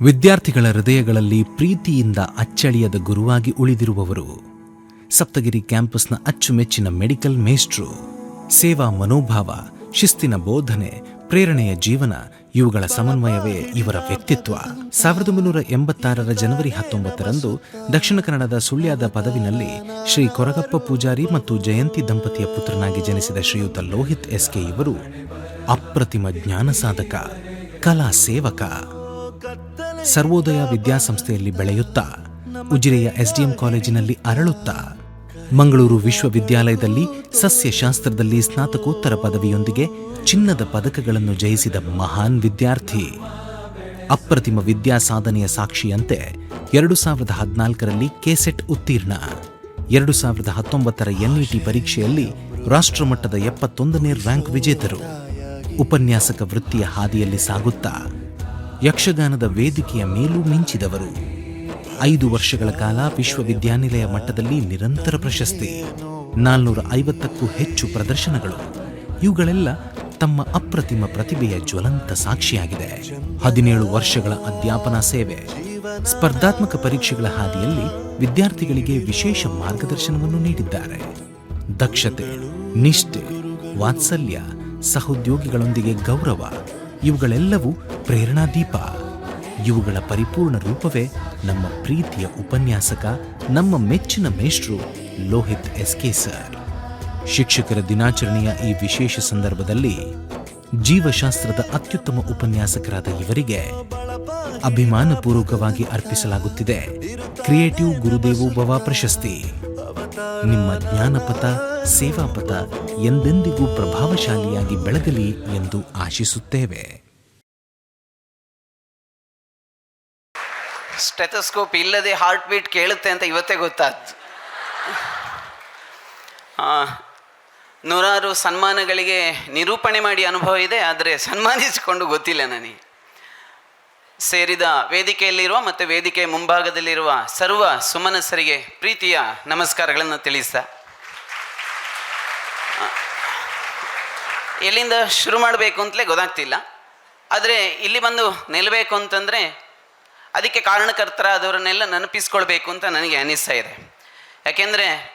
ವಿದ್ಯಾರ್ಥಿಗಳ ಹೃದಯಗಳಲ್ಲಿ ಪ್ರೀತಿಯಿಂದ ಅಚ್ಚಳಿಯದ ಗುರುವಾಗಿ ಉಳಿದಿರುವವರು. ಸಪ್ತಗಿರಿ ಕ್ಯಾಂಪಸ್ನ ಅಚ್ಚುಮೆಚ್ಚಿನ ಮೆಡಿಕಲ್ ಮೇಸ್ಟ್ರು ಸೇವಾ ಮನೋಭಾವ, ಶಿಸ್ತಿನ ಬೋಧನೆ, ಪ್ರೇರಣೆಯ ಜೀವನ, ಇವುಗಳ ಸಮನ್ವಯವೇ ಇವರ ವ್ಯಕ್ತಿತ್ವ. ಸಾವಿರದ ಒಂಬೈನೂರ ಎಂಬತ್ತಾರರ ಜನವರಿ ಹತ್ತೊಂಬತ್ತರಂದು ದಕ್ಷಿಣ ಕನ್ನಡದ ಸುಳ್ಯದ ಪದವಿನಲ್ಲಿ ಶ್ರೀ ಕೊರಗಪ್ಪ ಪೂಜಾರಿ ಮತ್ತು ಜಯಂತಿ ದಂಪತಿಯ ಪುತ್ರನಾಗಿ ಜನಿಸಿದ ಶ್ರೀಯುತ ಲೋಹಿತ್ ಎಸ್ಕೆ ಇವರು ಅಪ್ರತಿಮ ಜ್ಞಾನ ಸಾಧಕ, ಕಲಾ ಸೇವಕ. ಸರ್ವೋದಯ ವಿದ್ಯಾಸಂಸ್ಥೆಯಲ್ಲಿ ಬೆಳೆಯುತ್ತಾ, ಉಜಿರೆಯ ಎಸ್ಡಿಎಂ ಕಾಲೇಜಿನಲ್ಲಿ ಅರಳುತ್ತಾ, ಮಂಗಳೂರು ವಿಶ್ವವಿದ್ಯಾಲಯದಲ್ಲಿ ಸಸ್ಯಶಾಸ್ತ್ರದಲ್ಲಿ ಸ್ನಾತಕೋತ್ತರ ಪದವಿಯೊಂದಿಗೆ ಚಿನ್ನದ ಪದಕಗಳನ್ನು ಜಯಿಸಿದ ಮಹಾನ್ ವಿದ್ಯಾರ್ಥಿ. ಅಪ್ರತಿಮ ವಿದ್ಯಾ ಸಾಧನೆಯ ಸಾಕ್ಷಿಯಂತೆ ಎರಡು ಸಾವಿರದ ಹದಿನಾಲ್ಕರಲ್ಲಿ ಕೆಸೆಟ್ ಉತ್ತೀರ್ಣ. ಎರಡು ಸಾವಿರದ ಹತ್ತೊಂಬತ್ತರ ಎನ್ಇಟಿ ಪರೀಕ್ಷೆಯಲ್ಲಿ ರಾಷ್ಟ್ರಮಟ್ಟದ ಎಪ್ಪತ್ತೊಂದನೇ ರ್ಯಾಂಕ್ ವಿಜೇತರು. ಉಪನ್ಯಾಸಕ ವೃತ್ತಿಯ ಹಾದಿಯಲ್ಲಿ ಸಾಗುತ್ತಾ ಯಕ್ಷಗಾನದ ವೇದಿಕೆಯ ಮೇಲೂ ಮಿಂಚಿದವರು. ಐದು ವರ್ಷಗಳ ಕಾಲ ವಿಶ್ವವಿದ್ಯಾನಿಲಯ ಮಟ್ಟದಲ್ಲಿ ನಿರಂತರ ಪ್ರಶಸ್ತಿ. ನಾಲ್ನೂರ ಐವತ್ತಕ್ಕೂ ಹೆಚ್ಚು ಪ್ರದರ್ಶನಗಳು. ಇವುಗಳೆಲ್ಲ ತಮ್ಮ ಅಪ್ರತಿಮ ಪ್ರತಿಭೆಯ ಜ್ವಲಂತ ಸಾಕ್ಷಿಯಾಗಿದೆ. ಹದಿನೇಳು ವರ್ಷಗಳ ಅಧ್ಯಾಪನಾ ಸೇವೆ. ಸ್ಪರ್ಧಾತ್ಮಕ ಪರೀಕ್ಷೆಗಳ ಹಾದಿಯಲ್ಲಿ ವಿದ್ಯಾರ್ಥಿಗಳಿಗೆ ವಿಶೇಷ ಮಾರ್ಗದರ್ಶನವನ್ನು ನೀಡಿದ್ದಾರೆ. ದಕ್ಷತೆ, ನಿಷ್ಠೆ, ವಾತ್ಸಲ್ಯ, ಸಹೋದ್ಯೋಗಿಗಳೊಂದಿಗೆ ಗೌರವ ಇವುಗಳೆಲ್ಲವೂ ಪ್ರೇರಣಾದೀಪ. ಇವುಗಳ ಪರಿಪೂರ್ಣ ರೂಪವೇ ನಮ್ಮ ಪ್ರೀತಿಯ ಉಪನ್ಯಾಸಕ, ನಮ್ಮ ಮೆಚ್ಚಿನ ಮೇಷ್ಟ್ರು ಲೋಹಿತ್ ಎಸ್ ಕೆ ಸರ್. ಶಿಕ್ಷಕರ ದಿನಾಚರಣೆಯ ಈ ವಿಶೇಷ ಸಂದರ್ಭದಲ್ಲಿ ಜೀವಶಾಸ್ತ್ರದ ಅತ್ಯುತ್ತಮ ಉಪನ್ಯಾಸಕರಾದ ಇವರಿಗೆ ಅಭಿಮಾನಪೂರ್ವಕವಾಗಿ ಅರ್ಪಿಸಲಾಗುತ್ತಿದೆ. ಕ್ರಿಯೇಟಿವ್ ಗುರುದೇವೋ ಭವ ಪ್ರಶಸ್ತಿ. ನಿಮ್ಮ ಜ್ಞಾನಪಥ, ಸೇವಾಪಥ ಎಂದೆಂದಿಗೂ ಪ್ರಭಾವಶಾಲಿಯಾಗಿ ಬೆಳಗಲಿ ಎಂದು ಆಶಿಸುತ್ತೇವೆ. ಸ್ಟೆಥೋಸ್ಕೋಪ್ ಇಲ್ಲದೆ ಹಾರ್ಟ್ ಬೀಟ್ ಕೇಳುತ್ತೆ ಅಂತ ಇವತ್ತೇ ಗೊತ್ತಾಯ್ತು. ನೂರಾರು ಸನ್ಮಾನಗಳಿಗೆ ನಿರೂಪಣೆ ಮಾಡಿ ಅನುಭವ ಇದೆ, ಆದರೆ ಸನ್ಮಾನಿಸಿಕೊಂಡು ಗೊತ್ತಿಲ್ಲ ನನಗೆ. ಸೇರಿದ ವೇದಿಕೆಯಲ್ಲಿರುವ ಮತ್ತು ವೇದಿಕೆ ಮುಂಭಾಗದಲ್ಲಿರುವ ಸರ್ವ ಸುಮನಸರಿಗೆ ಪ್ರೀತಿಯ ನಮಸ್ಕಾರಗಳನ್ನು ತಿಳಿಸ್ತಾ. ಎಲ್ಲಿಂದ ಶುರು ಮಾಡಬೇಕು ಅಂತಲೇ ಗೊತ್ತಾಗ್ತಿಲ್ಲ. ಆದರೆ ಇಲ್ಲಿ ಬಂದು ನಿಲ್ಲಬೇಕು ಅಂತಂದರೆ ಅದಕ್ಕೆ ಕಾರಣಕರ್ತರಾದವರನ್ನೆಲ್ಲ ನೆನಪಿಸ್ಕೊಳ್ಬೇಕು ಅಂತ ನನಗೆ ಅನಿಸ್ತಾ ಇದೆ. ಯಾಕೆಂದರೆ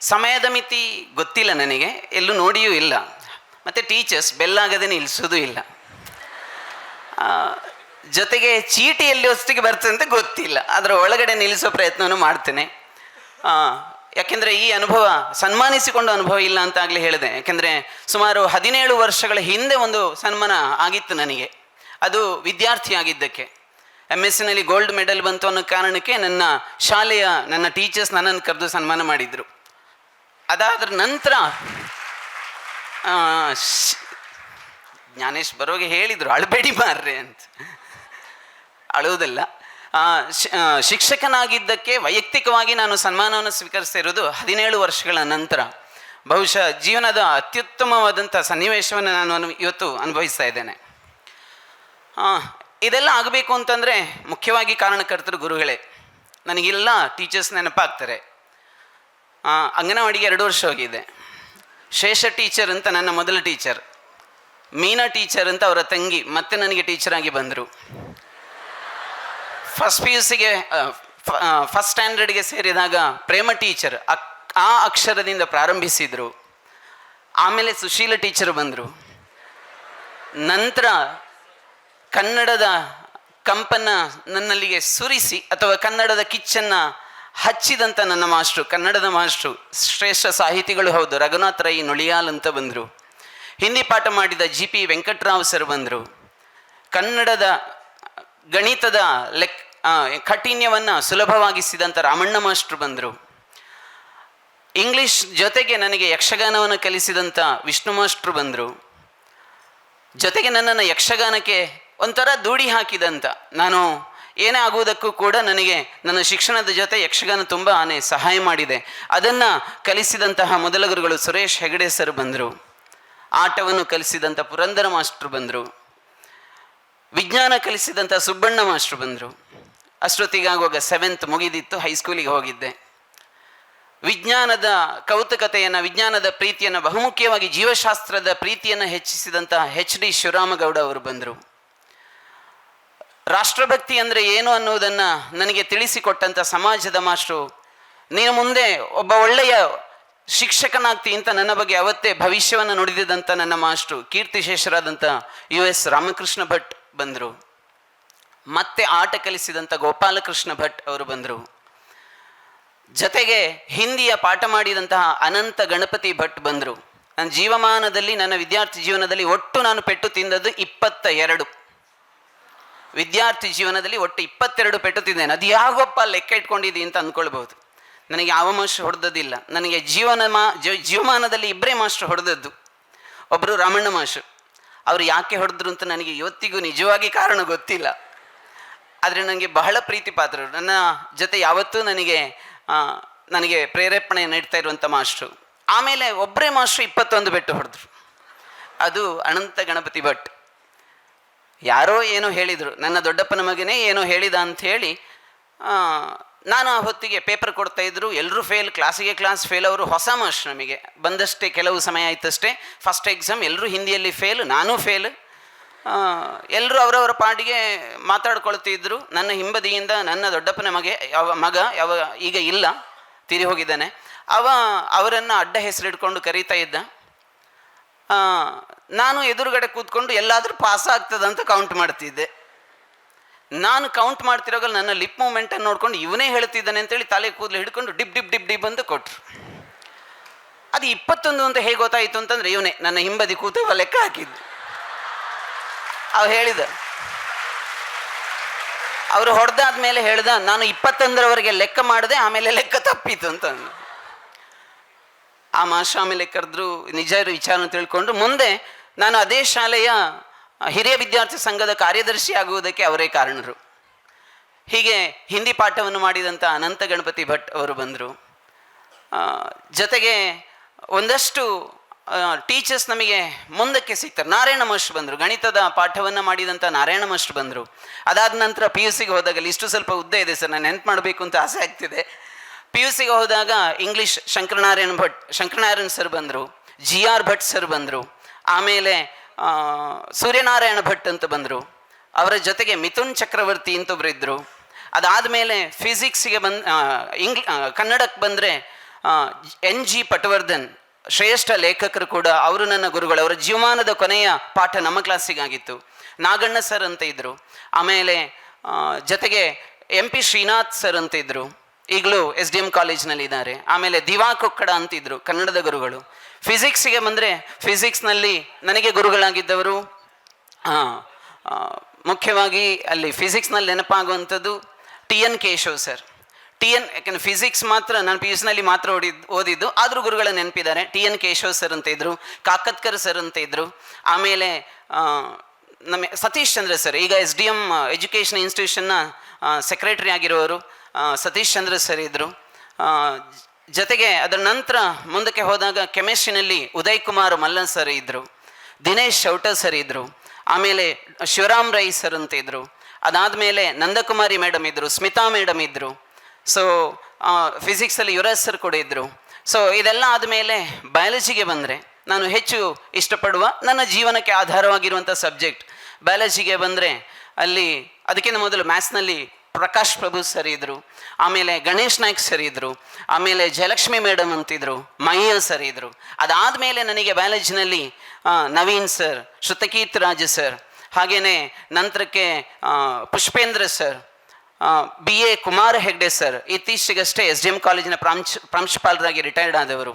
ಸಮಯದ ಮಿತಿ ಗೊತ್ತಿಲ್ಲ ನನಗೆ, ಎಲ್ಲೂ ನೋಡಿಯೂ ಇಲ್ಲ. ಮತ್ತು ಟೀಚರ್ಸ್ ಬೆಲ್ಲಾಗದೇ ನಿಲ್ಲಿಸೋದು ಇಲ್ಲ. ಜೊತೆಗೆ ಚೀಟಿ ಎಲ್ಲಿ ಬರ್ತದೆ ಅಂತ ಗೊತ್ತಿಲ್ಲ. ಅದರ ಒಳಗಡೆ ನಿಲ್ಲಿಸೋ ಪ್ರಯತ್ನವನ್ನು ಮಾಡ್ತೇನೆ. ಯಾಕೆಂದರೆ ಈ ಅನುಭವ ಸನ್ಮಾನಿಸಿಕೊಂಡು ಅನುಭವ ಇಲ್ಲ ಅಂತ ಹೇಳಿದೆ. ಯಾಕೆಂದರೆ ಸುಮಾರು ಹದಿನೇಳು ವರ್ಷಗಳ ಹಿಂದೆ ಒಂದು ಸನ್ಮಾನ ಆಗಿತ್ತು ನನಗೆ. ಅದು ವಿದ್ಯಾರ್ಥಿ ಆಗಿದ್ದಕ್ಕೆ ಎಂ ಎಸ್ ಸಿನಲ್ಲಿ ಗೋಲ್ಡ್ ಮೆಡಲ್ ಬಂತು ಅನ್ನೋ ಕಾರಣಕ್ಕೆ ನನ್ನ ಶಾಲೆಯ ನನ್ನ ಟೀಚರ್ಸ್ ನನ್ನನ್ನು ಕರೆದು ಸನ್ಮಾನ ಮಾಡಿದರು. ಅದಾದ ನಂತರ ಜ್ಞಾನೇಶ್ ಬರೋಗೆ ಹೇಳಿದರು, ಅಳಬೇಡಿ ಮಾರ್ರೆ ಅಂತ. ಅಳುವುದಿಲ್ಲ. ಶಿಕ್ಷಕನಾಗಿದ್ದಕ್ಕೆ ವೈಯಕ್ತಿಕವಾಗಿ ನಾನು ಸನ್ಮಾನವನ್ನು ಸ್ವೀಕರಿಸಿರುವುದು ಹದಿನೇಳು ವರ್ಷಗಳ ನಂತರ. ಬಹುಶಃ ಜೀವನದ ಅತ್ಯುತ್ತಮವಾದಂಥ ಸನ್ನಿವೇಶವನ್ನು ನಾನು ಇವತ್ತು ಅನುಭವಿಸ್ತಾ ಇದ್ದೇನೆ. ಇದೆಲ್ಲ ಆಗಬೇಕು ಅಂತಂದರೆ ಮುಖ್ಯವಾಗಿ ಕಾರಣಕರ್ತರು ಗುರುಗಳೇ. ನನಗೆಲ್ಲ ಟೀಚರ್ಸ್ ನೆನಪಾಗ್ತಾರೆ. ಅಂಗನವಾಡಿಗೆ ಎರಡು ವರ್ಷ ಹೋಗಿದೆ. ಶೇಷ ಟೀಚರ್ ಅಂತ ನನ್ನ ಮೊದಲ ಟೀಚರ್. ಮೀನಾ ಟೀಚರ್ ಅಂತ ಅವರ ತಂಗಿ, ಮತ್ತೆ ನನಗೆ ಟೀಚರ್ ಆಗಿ ಬಂದರು. ಫಸ್ಟ್ ಪಿ ಯು ಸಿಗೆ ಫಸ್ಟ್ ಸ್ಟ್ಯಾಂಡರ್ಡ್ಗೆ ಸೇರಿದಾಗ ಪ್ರೇಮ ಟೀಚರ್ ಆ ಅಕ್ಷರದಿಂದ ಪ್ರಾರಂಭಿಸಿದರು. ಆಮೇಲೆ ಸುಶೀಲ ಟೀಚರ್ ಬಂದರು. ನಂತರ ಕನ್ನಡದ ಕಂಪನ್ನ ನನ್ನಲ್ಲಿಗೆ ಸುರಿಸಿ ಅಥವಾ ಕನ್ನಡದ ಕಿಚ್ಚನ್ನು ಹಚ್ಚಿದಂಥ ನನ್ನ ಮಾಸ್ಟ್ರು ಕನ್ನಡದ ಮಾಸ್ಟ್ರು ಶ್ರೇಷ್ಠ ಸಾಹಿತಿಗಳು ಹೌದು. ರಘುನಾಥ್ ರೈ, ನುಳಿಯಾಲ್ ಅಂತ ಬಂದರು. ಹಿಂದಿ ಪಾಠ ಮಾಡಿದ ಜಿ ಪಿ ವೆಂಕಟರಾವ್ ಸರ್ ಬಂದರು. ಕನ್ನಡದ ಗಣಿತದ ಲೆಕ್ ಕಠಿಣ್ಯವನ್ನು ಸುಲಭವಾಗಿಸಿದಂಥ ರಾಮಣ್ಣ ಮಾಸ್ಟ್ರು ಬಂದರು. ಇಂಗ್ಲಿಷ್ ಜೊತೆಗೆ ನನಗೆ ಯಕ್ಷಗಾನವನ್ನು ಕಲಿಸಿದಂಥ ವಿಷ್ಣು ಮಾಸ್ಟ್ರು ಬಂದರು. ಜೊತೆಗೆ ನನ್ನನ್ನು ಯಕ್ಷಗಾನಕ್ಕೆ ಒಂಥರ ದೂಡಿ ಹಾಕಿದಂಥ ನಾನು ಏನೇ ಆಗುವುದಕ್ಕೂ ಕೂಡ ನನಗೆ ನನ್ನ ಶಿಕ್ಷಣದ ಜೊತೆ ಯಕ್ಷಗಾನ ತುಂಬ ಆನೆ ಸಹಾಯ ಮಾಡಿದೆ. ಅದನ್ನು ಕಲಿಸಿದಂತಹ ಮೊದಲ ಗುರುಗಳು ಸುರೇಶ್ ಹೆಗಡೆ ಸರ್ ಬಂದರು. ಆಟವನ್ನು ಕಲಿಸಿದಂಥ ಪುರಂದರ ಮಾಸ್ಟ್ರು ಬಂದರು. ವಿಜ್ಞಾನ ಕಲಿಸಿದಂಥ ಸುಬ್ಬಣ್ಣ ಮಾಸ್ಟ್ರು ಬಂದರು. ಅಷ್ಟೊತ್ತಿಗಾಗುವಾಗ ಸೆವೆಂತ್ ಮುಗಿದಿತ್ತು ಹೈಸ್ಕೂಲಿಗೆ ಹೋಗಿದ್ದೆ. ವಿಜ್ಞಾನದ ಕೌತುಕತೆಯನ್ನು, ವಿಜ್ಞಾನದ ಪ್ರೀತಿಯನ್ನು, ಬಹುಮುಖ್ಯವಾಗಿ ಜೀವಶಾಸ್ತ್ರದ ಪ್ರೀತಿಯನ್ನು ಹೆಚ್ಚಿಸಿದಂತಹ ಹೆಚ್ ಡಿ ಶಿವರಾಮಗೌಡ ಅವರು ಬಂದರು. ರಾಷ್ಟ್ರಭಕ್ತಿ ಅಂದರೆ ಏನು ಅನ್ನುವುದನ್ನು ನನಗೆ ತಿಳಿಸಿಕೊಟ್ಟಂಥ ಸಮಾಜದ ಮಾಸ್ಟ್ರು, ನೀನು ಮುಂದೆ ಒಬ್ಬ ಒಳ್ಳೆಯ ಶಿಕ್ಷಕನಾಗ್ತಿ ಅಂತ ನನ್ನ ಬಗ್ಗೆ ಅವತ್ತೇ ಭವಿಷ್ಯವನ್ನು ನುಡಿದಿದ್ದಂಥ ನನ್ನ ಮಾಸ್ಟ್ರು ಕೀರ್ತಿಶೇಷರಾದಂಥ ಯು ಎಸ್ ರಾಮಕೃಷ್ಣ ಭಟ್ ಬಂದರು. ಮತ್ತೆ ಆಟ ಕಲಿಸಿದಂಥ ಗೋಪಾಲಕೃಷ್ಣ ಭಟ್ ಅವರು ಬಂದರು. ಜೊತೆಗೆ ಹಿಂದಿಯ ಪಾಠ ಮಾಡಿದಂತಹ ಅನಂತ ಗಣಪತಿ ಭಟ್ ಬಂದರು. ನನ್ನ ಜೀವಮಾನದಲ್ಲಿ, ನನ್ನ ವಿದ್ಯಾರ್ಥಿ ಜೀವನದಲ್ಲಿ ಒಟ್ಟು ನಾನು ಪೆಟ್ಟು ತಿಂದದ್ದು ಇಪ್ಪತ್ತ ಎರಡು ವಿದ್ಯಾರ್ಥಿ ಜೀವನದಲ್ಲಿ ಒಟ್ಟು ಇಪ್ಪತ್ತೆರಡು ಪೆಟ್ಟು ತಿಂದೇನೆ. ಅದು ಯಾವಪ್ಪ ಲೆಕ್ಕ ಇಟ್ಕೊಂಡಿದ್ದೀನಿ ಅಂತ ಅಂದ್ಕೊಳ್ಬಹುದು ನನಗೆ ಯಾವ ಮಾಸ್ಟರ್ ಹೊಡೆದದ್ದಿಲ್ಲ. ನನಗೆ ಜೀವನ ಮಾ, ಜೀವ- ಜೀವಮಾನದಲ್ಲಿ ಇಬ್ಬರೇ ಮಾಸ್ಟರ್ ಹೊಡೆದದ್ದು. ಒಬ್ಬರು ರಾಮಣ್ಣ ಮಾಸ್ಟರ್. ಅವರು ಯಾಕೆ ಹೊಡೆದ್ರು ಅಂತ ನನಗೆ ಇವತ್ತಿಗೂ ನಿಜವಾಗಿ ಕಾರಣ ಗೊತ್ತಿಲ್ಲ. ಆದರೆ ನನಗೆ ಬಹಳ ಪ್ರೀತಿ ಪಾತ್ರರು. ನನ್ನ ಜೊತೆ ಯಾವತ್ತೂ ನನಗೆ ನನಗೆ ಪ್ರೇರೇಪಣೆ ನೀಡ್ತಾ ಇರುವಂಥ ಮಾಸ್ಟ್ರು. ಆಮೇಲೆ ಒಬ್ಬರೇ ಮಾಸ್ಟ್ರು ಇಪ್ಪತ್ತೊಂದು ಬೆಟ್ಟು ಹೊಡೆದ್ರು. ಅದು ಅನಂತ ಗಣಪತಿ ಭಟ್. ಯಾರೋ ಏನೋ ಹೇಳಿದರು. ನನ್ನ ದೊಡ್ಡಪ್ಪನ ಮಗನೇ ಏನೋ ಹೇಳಿದ ಅಂತ ಹೇಳಿ ನಾನು ಆ ಹೊತ್ತಿಗೆ ಪೇಪರ್ ಕೊಡ್ತಾ ಇದ್ದರು ಎಲ್ಲರೂ ಫೇಲ್, ಕ್ಲಾಸಿಗೆ ಕ್ಲಾಸ್ ಫೇಲ್, ಅವರು ಹೊಸ ಮಾಸ್ಟ್ರು ನಮಗೆ. ಬಂದಷ್ಟೇ, ಕೆಲವು ಸಮಯ ಆಯ್ತಷ್ಟೇ. ಫಸ್ಟ್ ಎಕ್ಸಾಮ್ ಎಲ್ಲರೂ ಹಿಂದಿಯಲ್ಲಿ ಫೇಲ್, ನಾನು ಫೇಲ್. ಎಲ್ಲರೂ ಅವರವರ ಪಾಡಿಗೆ ಮಾತಾಡ್ಕೊಳ್ತಿದ್ರು. ನನ್ನ ಹಿಂಬದಿಯಿಂದ ನನ್ನ ದೊಡ್ಡಪ್ಪನ ಮಗೆ, ಯಾವ ಮಗ ಯಾವ ಈಗ ಇಲ್ಲ ತೀರಿ ಹೋಗಿದ್ದಾನೆ. ಅವ ಅವರನ್ನು ಅಡ್ಡ ಹೆಸರಿಡ್ಕೊಂಡು ಕರೀತಾ ಇದ್ದ. ನಾನು ಎದುರುಗಡೆ ಕೂತ್ಕೊಂಡು ಎಲ್ಲಾದರೂ ಪಾಸ್ ಆಗ್ತದಂತ ಕೌಂಟ್ ಮಾಡ್ತಿದ್ದೆ. ನಾನು ಕೌಂಟ್ ಮಾಡ್ತಿರೋವಾಗ ನನ್ನ ಲಿಪ್ ಮೂಮೆಂಟನ್ನು ನೋಡ್ಕೊಂಡು ಇವನೇ ಹೇಳ್ತಿದ್ದಾನೆ ಅಂತೇಳಿ ತಲೆ ಕೂದಲು ಹಿಡ್ಕೊಂಡು ಡಿಪ್ ಡಿಪ್ ಡಿಪ್ ಡಿಪ್ ಅಂತ ಕೊಟ್ರು. ಅದು ಇಪ್ಪತ್ತೊಂದು ಅಂತ ಹೇಗೆ ಗೊತ್ತಾಯಿತು ಅಂತಂದರೆ ಇವನೇ ನನ್ನ ಹಿಂಬದಿ ಕೂತು ಲೆಕ್ಕ ಹಾಕಿದ್ದು. ಅವ ಹೇಳಿದ. ಅವರು ಹೊಡೆದಾದ್ಮೇಲೆ ಹೇಳ್ದ, ನಾನು ಇಪ್ಪತ್ತೊಂದರವರೆಗೆ ಲೆಕ್ಕ ಮಾಡಿದೆ, ಆಮೇಲೆ ಲೆಕ್ಕ ತಪ್ಪಿತು ಅಂತ. ಆ ಮಾಷ ಆಮೇಲೆ ಕರೆದ್ರು ನಿಜ ವಿಚಾರ ತಿಳ್ಕೊಂಡು, ಮುಂದೆ ನಾನು ಅದೇ ಶಾಲೆಯ ಹಿರಿಯ ವಿದ್ಯಾರ್ಥಿ ಸಂಘದ ಕಾರ್ಯದರ್ಶಿ ಆಗುವುದಕ್ಕೆ ಅವರೇ ಕಾರಣರು. ಹೀಗೆ ಹಿಂದಿ ಪಾಠವನ್ನು ಮಾಡಿದಂಥ ಅನಂತ ಗಣಪತಿ ಭಟ್ ಅವರು ಬಂದರು. ಜೊತೆಗೆ ಒಂದಷ್ಟು ಟೀಚರ್ಸ್ ನಮಗೆ ಮುಂದಕ್ಕೆ ಸಿಗ್ತಾರೆ. ನಾರಾಯಣ ಮಾಸ್ಟರ್ ಬಂದರು. ಗಣಿತದ ಪಾಠವನ್ನು ಮಾಡಿದಂಥ ನಾರಾಯಣ ಮಾಸ್ಟರ್ ಬಂದರು. ಅದಾದ ನಂತರ ಪಿ ಯು ಸಿಗೆ ಹೋದಾಗ ಇಷ್ಟು ಸ್ವಲ್ಪ ಉದ್ದ ಇದೆ ಸರ್. ನಾನು ನೆನ್ಪು ಮಾಡಬೇಕು ಅಂತ ಆಸೆ ಆಗ್ತಿದೆ. ಪಿ ಯು ಸಿಗೆ ಹೋದಾಗ ಇಂಗ್ಲೀಷ್ ಶಂಕರನಾರಾಯಣ ಭಟ್, ಶಂಕರನಾರಾಯಣ ಸರ್ ಬಂದರು. ಜಿ ಆರ್ ಭಟ್ ಸರ್ ಬಂದರು. ಆಮೇಲೆ ಸೂರ್ಯನಾರಾಯಣ ಭಟ್ ಅಂತ ಬಂದರು. ಅವರ ಜೊತೆಗೆ ಮಿಥುನ್ ಚಕ್ರವರ್ತಿ ಅಂತ ಒಬ್ರು ಇದ್ದರು ಅದಾದಮೇಲೆ ಫಿಸಿಕ್ಸ್ಗೆ ಬಂದು ಇಂಗ್ಲಿ ಕನ್ನಡಕ್ಕೆ ಬಂದರೆ ಎನ್ ಜಿ ಪಟವರ್ಧನ್. ಶ್ರೇಷ್ಠ ಲೇಖಕರು ಕೂಡ ಅವರು ನನ್ನ ಗುರುಗಳು. ಅವರ ಜೀವಮಾನದ ಕೊನೆಯ ಪಾಠ ನಮ್ಮ ಕ್ಲಾಸಿಗಾಗಿತ್ತು. ನಾಗಣ್ಣ ಸರ್ ಅಂತ ಇದ್ದರು ಆಮೇಲೆ ಜೊತೆಗೆ ಎಂ ಪಿ ಶ್ರೀನಾಥ್ ಸರ್ ಅಂತ ಇದ್ದರು ಈಗಲೂ ಎಸ್ ಡಿ ಎಂ ಕಾಲೇಜ್ನಲ್ಲಿ ಇದ್ದಾರೆ. ಆಮೇಲೆ ದಿವಾ ಕೊಕ್ಕಡ ಅಂತಿದ್ರು ಕನ್ನಡದ ಗುರುಗಳು. ಫಿಸಿಕ್ಸ್ಗೆ ಬಂದರೆ ಫಿಸಿಕ್ಸ್ನಲ್ಲಿ ನನಗೆ ಗುರುಗಳಾಗಿದ್ದವರು ಮುಖ್ಯವಾಗಿ ಅಲ್ಲಿ ಫಿಸಿಕ್ಸ್ನಲ್ಲಿ ನೆನಪಾಗುವಂಥದ್ದು T N Keshav sir T N ಯಾಕೆಂದ್ರೆ ಫಿಸಿಕ್ಸ್ ಮಾತ್ರ, ನಾನು ಪಿ ಯು ಸಿನಲ್ಲಿ ಮಾತ್ರ ಓದಿದ್ದು ಓದಿದ್ದು. ಆದರೂ ಗುರುಗಳ ನೆನಪಿದ್ದಾರೆ. ಟಿ ಎನ್ ಕೇಶವ್ ಸರ್ ಅಂತ ಇದ್ದರು ಕಾಕತ್ಕರ್ ಸರ್ ಅಂತ ಇದ್ದರು ಆಮೇಲೆ ನಮ್ಮ ಸತೀಶ್ ಚಂದ್ರ ಸರ್ ಈಗ ಎಸ್ ಡಿ ಎಂ ಎಜುಕೇಷನ್ ಇನ್ಸ್ಟಿಟ್ಯೂಷನ್ನ ಸೆಕ್ರೆಟರಿ ಆಗಿರೋರು ಸತೀಶ್ ಚಂದ್ರ ಸರ್ ಇದ್ದರು ಜೊತೆಗೆ ಅದರ ನಂತರ ಮುಂದಕ್ಕೆ ಹೋದಾಗ ಕೆಮಿಸ್ಟ್ರಿನಲ್ಲಿ ಉದಯ್ ಕುಮಾರ್ ಮಲ್ಲನ್ ಸರ್ ಇದ್ದರು ದಿನೇಶ್ ಶೌಟ ಸರ್ ಇದ್ದರು ಆಮೇಲೆ ಶಿವರಾಮ್ ರೈ ಸರ್ ಅಂತ ಇದ್ದರು ಅದಾದಮೇಲೆ ನಂದಕುಮಾರಿ ಮೇಡಮ್ ಇದ್ದರು ಸ್ಮಿತಾ ಮೇಡಮ್ ಇದ್ದರು ಸೊ ಫಿಸಿಕ್ಸಲ್ಲಿ ಯುವರಾಜ್ ಸರ್ ಕೂಡ ಇದ್ದರು ಸೊ ಇದೆಲ್ಲ ಆದಮೇಲೆ ಬಯಾಲಜಿಗೆ ಬಂದರೆ ನಾನು ಹೆಚ್ಚು ಇಷ್ಟಪಡುವ ನನ್ನ ಜೀವನಕ್ಕೆ ಆಧಾರವಾಗಿರುವಂಥ ಸಬ್ಜೆಕ್ಟ್ ಬಯಾಲಜಿಗೆ ಬಂದರೆ ಅಲ್ಲಿ ಅದಕ್ಕಿಂತ ಮೊದಲು ಮ್ಯಾಥ್ಸ್ನಲ್ಲಿ ಪ್ರಕಾಶ್ ಪ್ರಭು ಸರ್ ಇದ್ದರು ಆಮೇಲೆ ಗಣೇಶ್ ನಾಯ್ಕ್ ಸರ್ ಇದ್ದರು ಆಮೇಲೆ ಜಯಲಕ್ಷ್ಮಿ ಮೇಡಮ್ ಅಂತಿದ್ರು. ಮಯ್ಯ ಸರ್ ಇದ್ದರು ಅದಾದಮೇಲೆ ನನಗೆ ಬಯಾಲಜಿನಲ್ಲಿ ನವೀನ್ ಸರ್ ಶ್ರುತಕೀರ್ತ್ ರಾಜ ಸರ್ ಹಾಗೆಯೇ ನಂತರಕ್ಕೆ Pushpendra sir B A Kumara Hegde sir ಇತ್ತೀಚೆಗಷ್ಟೇ ಎಸ್ ಡಿ ಎಂ ಕಾಲೇಜಿನ ಪ್ರಾಂಶ್, ಪ್ರಾಂಶುಪಾಲರಾಗಿ ರಿಟೈರ್ಡ್ ಆದವರು.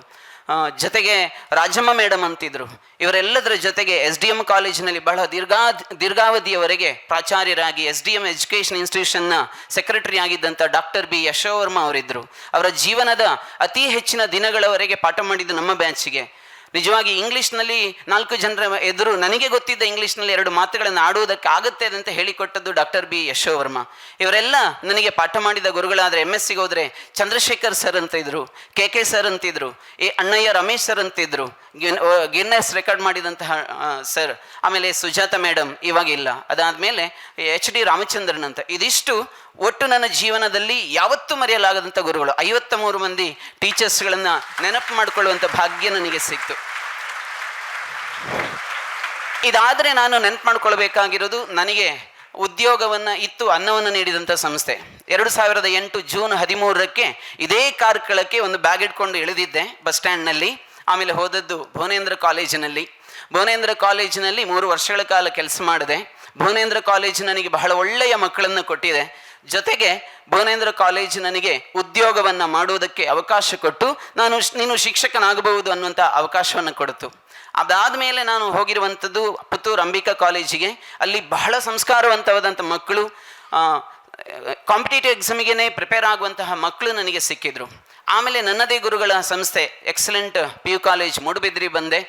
ಜೊತೆಗೆ ರಾಜಮ್ಮ ಮೇಡಮ್ ಅಂತಿದ್ರು. ಇವರೆಲ್ಲದರ ಜೊತೆಗೆ ಎಸ್ ಡಿ ಎಂ ಕಾಲೇಜಿನಲ್ಲಿ ಬಹಳ ದೀರ್ಘಾ, ದೀರ್ಘಾವಧಿಯವರೆಗೆ ಪ್ರಾಚಾರ್ಯರಾಗಿ ಎಸ್ ಡಿ ಎಂ ಎಜುಕೇಷನ್ ಇನ್ಸ್ಟಿಟ್ಯೂಷನ್ನ ಸೆಕ್ರೆಟರಿ ಆಗಿದ್ದಂಥ ಡಾಕ್ಟರ್ ಬಿ ಯಶೋವರ್ಮ ಅವರಿದ್ದರು ಅವರ ಜೀವನದ ಅತಿ ಹೆಚ್ಚಿನ ದಿನಗಳವರೆಗೆ ಪಾಠ ಮಾಡಿದ್ದು ನಮ್ಮ ಬ್ಯಾಚಿಗೆ ನಿಜವಾಗಿ ಇಂಗ್ಲೀಷ್ನಲ್ಲಿ ನಾಲ್ಕು ಜನರ ಎದುರು ನನಗೆ ಗೊತ್ತಿದ್ದ ಇಂಗ್ಲೀಷ್ನಲ್ಲಿ ಎರಡು ಮಾತುಗಳನ್ನು ಆಡುವುದಕ್ಕೆ ಆಗುತ್ತೆ ಅಂತ ಹೇಳಿಕೊಟ್ಟದ್ದು ಡಾಕ್ಟರ್ ಬಿ ಯಶೋವರ್ಮ. ಇವರೆಲ್ಲ ನನಗೆ ಪಾಠ ಮಾಡಿದ ಗುರುಗಳಾದರೆ ಎಂ ಎಸ್ ಸಿಗೋದ್ರೆ ಹೋದರೆ ಚಂದ್ರಶೇಖರ್ ಸರ್ ಅಂತಿದ್ರು ಕೆ ಕೆ ಸರ್ ಅಂತಿದ್ರು ಎ ಅಣ್ಣಯ್ಯ ರಮೇಶ್ ಸರ್ ಅಂತಿದ್ರು ಗಿನ್ ಗಿನ್ನಸ್ ರೆಕಾರ್ಡ್ ಮಾಡಿದಂತಹ ಸರ್, ಆಮೇಲೆ ಸುಜಾತ ಮೇಡಮ್ ಇವಾಗಿಲ್ಲ ಅದಾದಮೇಲೆ ಎಚ್ ಡಿ ರಾಮಚಂದ್ರನ್ ಅಂತ. ಇದಿಷ್ಟು ಒಟ್ಟು ನನ್ನ ಜೀವನದಲ್ಲಿ ಯಾವತ್ತೂ ಮರೆಯಲಾಗದಂಥ ಗುರುಗಳು. ಐವತ್ತ ಮೂರು ಮಂದಿ ಟೀಚರ್ಸ್ಗಳನ್ನು ನೆನಪು ಮಾಡಿಕೊಳ್ಳುವಂಥ ಭಾಗ್ಯ ನನಗೆ ಸಿಕ್ತು. ಇದಾದರೆ ನಾನು ನೆನ್ಪು ಮಾಡ್ಕೊಳ್ಬೇಕಾಗಿರೋದು ನನಗೆ ಉದ್ಯೋಗವನ್ನು ಇತ್ತು ಅನ್ನವನ್ನು ನೀಡಿದಂಥ ಸಂಸ್ಥೆ. ಎರಡು ಸಾವಿರದ ಎಂಟು ಜೂನ್ ಹದಿಮೂರಕ್ಕೆ ಇದೇ ಕಾರ್ಕಳಕ್ಕೆ ಒಂದು ಬ್ಯಾಗ್ ಇಟ್ಕೊಂಡು ಇಳಿದಿದ್ದೆ ಬಸ್ ಸ್ಟ್ಯಾಂಡ್ನಲ್ಲಿ. ಆಮೇಲೆ ಹೋದದ್ದು ಭುವನೇಂದ್ರ ಕಾಲೇಜಿನಲ್ಲಿ. ಭುವನೇಂದ್ರ ಕಾಲೇಜಿನಲ್ಲಿ ಮೂರು ವರ್ಷಗಳ ಕಾಲ ಕೆಲಸ ಮಾಡಿದೆ. ಭುವನೇಂದ್ರ ಕಾಲೇಜ್ ನನಗೆ ಬಹಳ ಒಳ್ಳೆಯ ಮಕ್ಕಳನ್ನು ಕೊಟ್ಟಿದೆ. ಜೊತೆಗೆ ಭುವನೇಂದ್ರ ಕಾಲೇಜ್ ನನಗೆ ಉದ್ಯೋಗವನ್ನು ಮಾಡುವುದಕ್ಕೆ ಅವಕಾಶ ಕೊಟ್ಟು ನಾನು ನೀನು ಶಿಕ್ಷಕನಾಗಬಹುದು ಅನ್ನುವಂಥ ಅವಕಾಶವನ್ನು ಕೊಡ್ತು. ಅದಾದ ಮೇಲೆ ನಾನು ಹೋಗಿರುವಂಥದ್ದು ಪುತ್ತೂರು ಅಂಬಿಕಾ ಕಾಲೇಜಿಗೆ. ಅಲ್ಲಿ ಬಹಳ ಸಂಸ್ಕಾರವಂತವಾದಂಥ ಮಕ್ಕಳು ಕಾಂಪಿಟೇಟಿವ್ ಎಕ್ಸಾಮಿಗೆ ಪ್ರಿಪೇರ್ ಆಗುವಂತಹ ಮಕ್ಕಳು ನನಗೆ ಸಿಕ್ಕಿದ್ರು. ಆಮೇಲೆ ನನ್ನದೇ ಗುರುಗಳ ಸಂಸ್ಥೆ, excellent P U college Moodubidri ಬಂದೆ.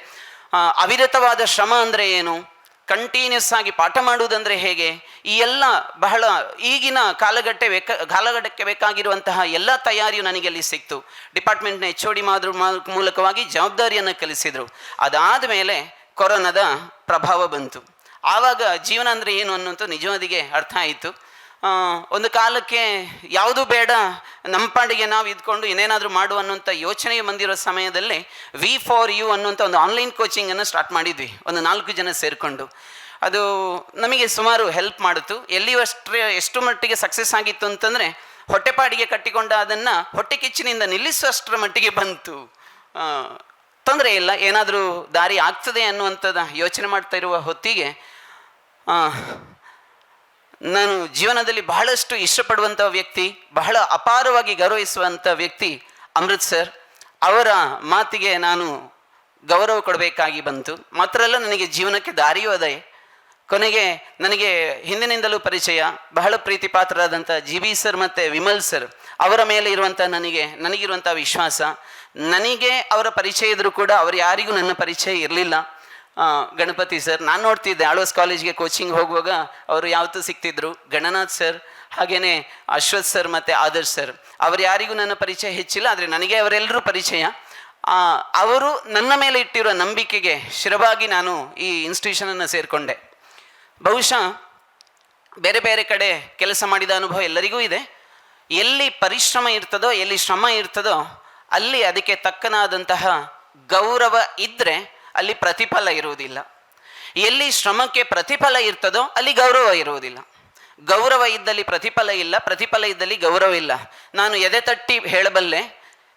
ಅವಿರತವಾದ ಶ್ರಮ ಅಂದರೆ ಏನು? ಕಂಟಿನ್ಯೂಸ್ ಆಗಿ ಪಾಠ ಮಾಡುವುದಂದರೆ ಹೇಗೆ? ಈ ಎಲ್ಲ ಬಹಳ ಈಗಿನ ಕಾಲಘಟ್ಟೆ ಬೇಕ, ಕಾಲಘಟ್ಟಕ್ಕೆ ಬೇಕಾಗಿರುವಂತಹ ಎಲ್ಲ ತಯಾರಿಯು ನನಗೆ ಅಲ್ಲಿ ಸಿಕ್ತು. ಡಿಪಾರ್ಟ್ಮೆಂಟ್ನ ಎಚ್ ಡಿ ಮಾದ್ರ ಮೂಲಕವಾಗಿ ಜವಾಬ್ದಾರಿಯನ್ನು ಕಲಿಸಿದರು. ಅದಾದ ಮೇಲೆ ಕೊರೋನಾದ ಪ್ರಭಾವ ಬಂತು. ಆವಾಗ ಜೀವನ ಅಂದರೆ ಏನು ಅನ್ನೋಂಥ ನಿಜವಾದಿಗೆ ಅರ್ಥ ಆಯಿತು. ಒಂದು ಕಾಲಕ್ಕೆ ಯಾವುದು ಬೇಡ. ನಮ್ಮ ಪಾಡಿಗೆ ನಾವು ಇದ್ಕೊಂಡು ಇನ್ನೇನಾದರೂ ಮಾಡು ಅನ್ನುವಂಥ ಯೋಚನೆ ಬಂದಿರೋ ಸಮಯದಲ್ಲಿ ವಿ ಫಾರ್ ಯು ಅನ್ನುವಂಥ ಒಂದು ಆನ್ಲೈನ್ ಕೋಚಿಂಗನ್ನು ಸ್ಟಾರ್ಟ್ ಮಾಡಿದ್ವಿ. ಒಂದು ನಾಲ್ಕು ಜನ ಸೇರಿಕೊಂಡು. ಅದು ನಮಗೆ ಸುಮಾರು ಹೆಲ್ಪ್ ಮಾಡಿತು. ಎಲ್ಲಿಯಷ್ಟೇ ಎಷ್ಟು ಮಟ್ಟಿಗೆ ಸಕ್ಸಸ್ ಆಗಿತ್ತು ಅಂತಂದರೆ ಹೊಟ್ಟೆಪಾಡಿಗೆ ಕಟ್ಟಿಕೊಂಡ ಅದನ್ನು ಹೊಟ್ಟೆ ಕಿಚ್ಚಿನಿಂದ ನಿಲ್ಲಿಸುವಷ್ಟರ ಮಟ್ಟಿಗೆ ಬಂತು. ತೊಂದರೆ ಇಲ್ಲ. ಏನಾದರೂ ದಾರಿ ಆಗ್ತದೆ ಅನ್ನುವಂಥದ್ದು ಯೋಚನೆ ಮಾಡ್ತಾ ಇರುವ ಹೊತ್ತಿಗೆ ನಾನು ಜೀವನದಲ್ಲಿ ಬಹಳಷ್ಟು ಇಷ್ಟಪಡುವಂಥ ವ್ಯಕ್ತಿ, ಬಹಳ ಅಪಾರವಾಗಿ ಗೌರವಿಸುವಂಥ ವ್ಯಕ್ತಿ ಅಮೃತ್ ಸರ್. ಅವರ ಮಾತಿಗೆ ನಾನು ಗೌರವ ಕೊಡಬೇಕಾಗಿ ಬಂತು. ಮಾತ್ರ ಅಲ್ಲ, ನನಗೆ ಜೀವನಕ್ಕೆ ದಾರಿಯೂ ಅದೇ. ಕೊನೆಗೆ ನನಗೆ ಹಿಂದಿನಿಂದಲೂ ಪರಿಚಯ, ಬಹಳ ಪ್ರೀತಿ ಪಾತ್ರರಾದಂಥ ಜಿ ಬಿ ಸರ್ ಮತ್ತು ವಿಮಲ್ ಸರ್. ಅವರ ಮೇಲೆ ಇರುವಂಥ ನನಗೆ ನನಗಿರುವಂಥ ವಿಶ್ವಾಸ. ನನಗೆ ಅವರ ಪರಿಚಯ ಇದ್ದರೂ ಕೂಡ, ಅವರು ಯಾರಿಗೂ ನನ್ನ ಪರಿಚಯ ಇರಲಿಲ್ಲ. ಗಣಪತಿ ಸರ್, ನಾನು ನೋಡ್ತಿದ್ದೆ, ಆಳ್ವಾಸ್ ಕಾಲೇಜ್ಗೆ ಕೋಚಿಂಗ್ ಹೋಗುವಾಗ ಅವರು ಯಾವತ್ತೂ ಸಿಗ್ತಿದ್ರು ಗಣನಾಥ್ ಸರ್, ಹಾಗೇನೆ ಅಶ್ವಥ್ ಸರ್ ಮತ್ತು ಆದರ್ಶ್ ಸರ್. ಅವರು ಯಾರಿಗೂ ನನ್ನ ಪರಿಚಯ ಹೆಚ್ಚಿಲ್ಲ, ಆದರೆ ನನಗೆ ಅವರೆಲ್ಲರೂ ಪರಿಚಯ. ಅವರು ನನ್ನ ಮೇಲೆ ಇಟ್ಟಿರೋ ನಂಬಿಕೆಗೆ ಶಿರವಾಗಿ ನಾನು ಈ ಇನ್ಸ್ಟಿಟ್ಯೂಷನನ್ನು ಸೇರಿಕೊಂಡೆ. ಬಹುಶಃ ಬೇರೆ ಬೇರೆ ಕಡೆ ಕೆಲಸ ಮಾಡಿದ ಅನುಭವ ಎಲ್ಲರಿಗೂ ಇದೆ. ಎಲ್ಲಿ ಪರಿಶ್ರಮ ಇರ್ತದೋ, ಎಲ್ಲಿ ಶ್ರಮ ಇರ್ತದೋ, ಅಲ್ಲಿ ಅದಕ್ಕೆ ತಕ್ಕನಾದಂತಹ ಗೌರವ ಇದ್ದರೆ ಅಲ್ಲಿ ಪ್ರತಿಫಲ ಇರುವುದಿಲ್ಲ. ಎಲ್ಲಿ ಶ್ರಮಕ್ಕೆ ಪ್ರತಿಫಲ ಇರ್ತದೋ ಅಲ್ಲಿ ಗೌರವ ಇರುವುದಿಲ್ಲ. ಗೌರವ ಇದ್ದಲ್ಲಿ ಪ್ರತಿಫಲ ಇಲ್ಲ, ಪ್ರತಿಫಲ ಇದ್ದಲ್ಲಿ ಗೌರವ ಇಲ್ಲ. ನಾನು ಎದೆ ತಟ್ಟಿ ಹೇಳಬಲ್ಲೆ,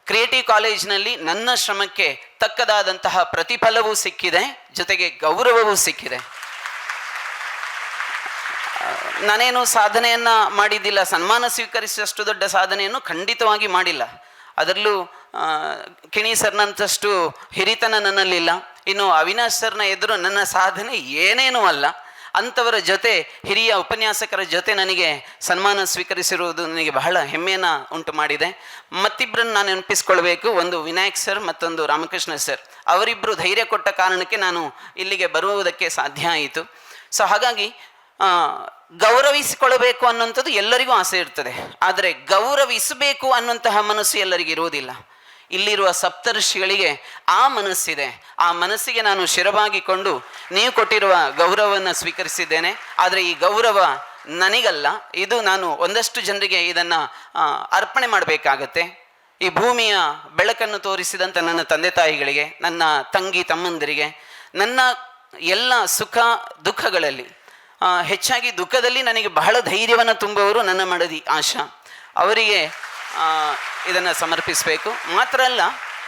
ಕ್ರಿಯೇಟಿವ್ ಕಾಲೇಜಿನಲ್ಲಿ ನನ್ನ ಶ್ರಮಕ್ಕೆ ತಕ್ಕದಾದಂತಹ ಪ್ರತಿಫಲವೂ ಸಿಕ್ಕಿದೆ, ಜೊತೆಗೆ ಗೌರವವೂ ಸಿಕ್ಕಿದೆ. ನಾನೇನು ಸಾಧನೆಯನ್ನು ಮಾಡಿದ್ದಿಲ್ಲ, ಸನ್ಮಾನ ಸ್ವೀಕರಿಸಿದಷ್ಟು ದೊಡ್ಡ ಸಾಧನೆಯನ್ನು ಖಂಡಿತವಾಗಿ ಮಾಡಿಲ್ಲ. ಅದರಲ್ಲೂ ಕಿಣಿ ಸರ್ನಂತಷ್ಟು ಹಿರಿತನ ನನ್ನಲ್ಲಿಲ್ಲ. ಇನ್ನು ಅವಿನಾಶ್ ಸರ್ನ ಎದುರು ನನ್ನ ಸಾಧನೆ ಏನೇನೂ ಅಲ್ಲ. ಅಂಥವರ ಜೊತೆ, ಹಿರಿಯ ಉಪನ್ಯಾಸಕರ ಜೊತೆ ನನಗೆ ಸನ್ಮಾನ ಸ್ವೀಕರಿಸಿರುವುದು ನನಗೆ ಬಹಳ ಹೆಮ್ಮೆಯನ್ನು ಉಂಟು ಮಾಡಿದೆ ಮತ್ತಿಬ್ಬರನ್ನು ನಾನು ನೆನಪಿಸ್ಕೊಳ್ಬೇಕು, ಒಂದು ವಿನಾಯಕ್ ಸರ್, ಮತ್ತೊಂದು ರಾಮಕೃಷ್ಣ ಸರ್. ಅವರಿಬ್ಬರು ಧೈರ್ಯ ಕೊಟ್ಟ ಕಾರಣಕ್ಕೆ ನಾನು ಇಲ್ಲಿಗೆ ಬರುವುದಕ್ಕೆ ಸಾಧ್ಯ ಆಯಿತು. ಸೊ, ಹಾಗಾಗಿ ಗೌರವಿಸಿಕೊಳ್ಳಬೇಕು ಅನ್ನುವಂಥದ್ದು ಎಲ್ಲರಿಗೂ ಆಸೆ ಇರ್ತದೆ. ಆದರೆ ಗೌರವಿಸಬೇಕು ಅನ್ನುವಂತಹ ಮನಸ್ಸು ಎಲ್ಲರಿಗೂ ಇರುವುದಿಲ್ಲ. ಇಲ್ಲಿರುವ ಸಪ್ತರ್ಷಿಗಳಿಗೆ ಆ ಮನಸ್ಸಿದೆ. ಆ ಮನಸ್ಸಿಗೆ ನಾನು ಶಿರವಾಗಿಕೊಂಡು ನೀವು ಕೊಟ್ಟಿರುವ ಗೌರವವನ್ನು ಸ್ವೀಕರಿಸಿದ್ದೇನೆ. ಆದರೆ ಈ ಗೌರವ ನನಗಲ್ಲ. ಇದು ನಾನು ಒಂದಷ್ಟು ಜನರಿಗೆ ಇದನ್ನು ಅರ್ಪಣೆ ಮಾಡಬೇಕಾಗತ್ತೆ. ಈ ಭೂಮಿಯ ಬೆಳಕನ್ನು ತೋರಿಸಿದಂಥ ನನ್ನ ತಂದೆ ತಾಯಿಗಳಿಗೆ, ನನ್ನ ತಂಗಿ ತಮ್ಮಂದಿರಿಗೆ, ನನ್ನ ಎಲ್ಲ ಸುಖ ದುಃಖಗಳಲ್ಲಿ ಹೆಚ್ಚಾಗಿ ದುಃಖದಲ್ಲಿ ನನಗೆ ಬಹಳ ಧೈರ್ಯವನ್ನು ತುಂಬುವವರು ನನ್ನ ಮಡದಿ ಆಶಾ. ಅವರಿಗೆ ಇದನ್ನು ಸಮರ್ಪಿಸಬೇಕು. ಮಾತ್ರ ಅಲ್ಲ,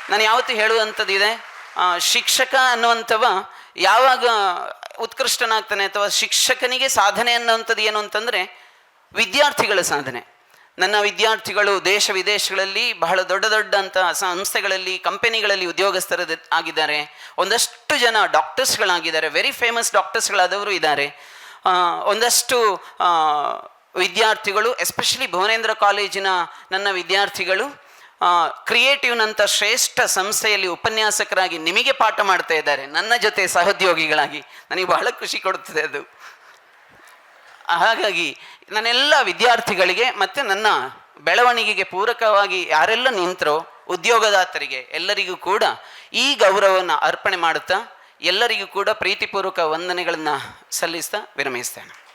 ನಾನು ಯಾವತ್ತು ಹೇಳುವಂಥದ್ದಿದೆ ಶಿಕ್ಷಕ ಅನ್ನುವಂಥವ ಯಾವಾಗ ಉತ್ಕೃಷ್ಟನಾಗ್ತಾನೆ ಅಥವಾ ಶಿಕ್ಷಕನಿಗೆ ಸಾಧನೆ ಅನ್ನುವಂಥದ್ದು ಏನು ಅಂತಂದರೆ ವಿದ್ಯಾರ್ಥಿಗಳ ಸಾಧನೆ. ನನ್ನ ವಿದ್ಯಾರ್ಥಿಗಳು ದೇಶ ವಿದೇಶಗಳಲ್ಲಿ ಬಹಳ ದೊಡ್ಡ ದೊಡ್ಡಂಥ ಸಂಸ್ಥೆಗಳಲ್ಲಿ, ಕಂಪನಿಗಳಲ್ಲಿ ಉದ್ಯೋಗಸ್ಥರ ಆಗಿದ್ದಾರೆ. ಒಂದಷ್ಟು ಜನ ಡಾಕ್ಟರ್ಸ್ಗಳಾಗಿದ್ದಾರೆ. ವೆರಿ ಫೇಮಸ್ ಡಾಕ್ಟರ್ಸ್ಗಳಾದವರು ಇದ್ದಾರೆ. ಒಂದಷ್ಟು ವಿದ್ಯಾರ್ಥಿಗಳು ಎಸ್ಪೆಷಲಿ ಭುವನೇಂದ್ರ ಕಾಲೇಜಿನ ನನ್ನ ವಿದ್ಯಾರ್ಥಿಗಳು ಕ್ರಿಯೇಟಿವ್ನಂಥ ಶ್ರೇಷ್ಠ ಸಂಸ್ಥೆಯಲ್ಲಿ ಉಪನ್ಯಾಸಕರಾಗಿ ನಿಮಗೆ ಪಾಠ ಮಾಡ್ತಾ ಇದ್ದಾರೆ. ನನ್ನ ಜೊತೆ ಸಹೋದ್ಯೋಗಿಗಳಾಗಿ ನನಗೆ ಬಹಳ ಖುಷಿ ಕೊಡುತ್ತದೆ ಅದು. ಹಾಗಾಗಿ ನನ್ನೆಲ್ಲ ವಿದ್ಯಾರ್ಥಿಗಳಿಗೆ ಮತ್ತು ನನ್ನ ಬೆಳವಣಿಗೆಗೆ ಪೂರಕವಾಗಿ ಯಾರೆಲ್ಲ ನಿಂತರೋ ಉದ್ಯೋಗದಾತರಿಗೆ ಎಲ್ಲರಿಗೂ ಕೂಡ ಈ ಗೌರವವನ್ನು ಅರ್ಪಣೆ ಮಾಡುತ್ತಾ ಎಲ್ಲರಿಗೂ ಕೂಡ ಪ್ರೀತಿಪೂರ್ವಕ ವಂದನೆಗಳನ್ನು ಸಲ್ಲಿಸ್ತಾ ವಿರಮಿಸ್ತೇನೆ.